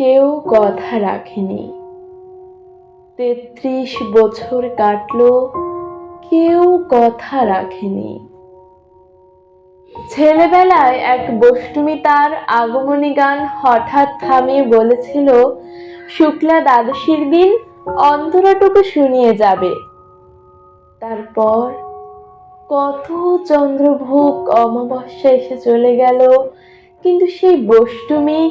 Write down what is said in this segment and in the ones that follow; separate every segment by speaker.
Speaker 1: কেউ কথা রাখেনি। তেত্রিশ বছর কাটলো, কেউ কথা রাখেনি। ছেলেবেলায় এক বষ্টমী তার আগমনী গান হঠাৎ থামিয়ে বলেছিল, শুক্লা দ্বাদশীর দিন অন্তরাটুকু শুনিয়ে যাবে। তারপর কত চন্দ্রভোগ অমাবস্যা এসে চলে গেল, কিন্তু সেই বষ্টমী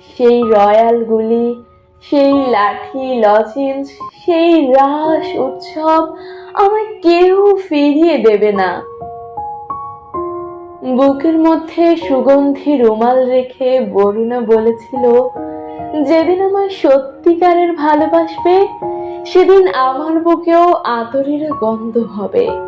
Speaker 1: সেই রয়্যালগুলি সেই লাঠি লজেন্স, সেই রাস উৎসব আমায় কেউ ফিরিয়ে দেবে না। বুকের মধ্যে সুগন্ধি রুমাল রেখে বরুণা বলেছিল, যেদিন আমায় সত্যিকারের ভালোবাসবে, সেদিন আমার বুকেও আতরের গন্ধ হবে।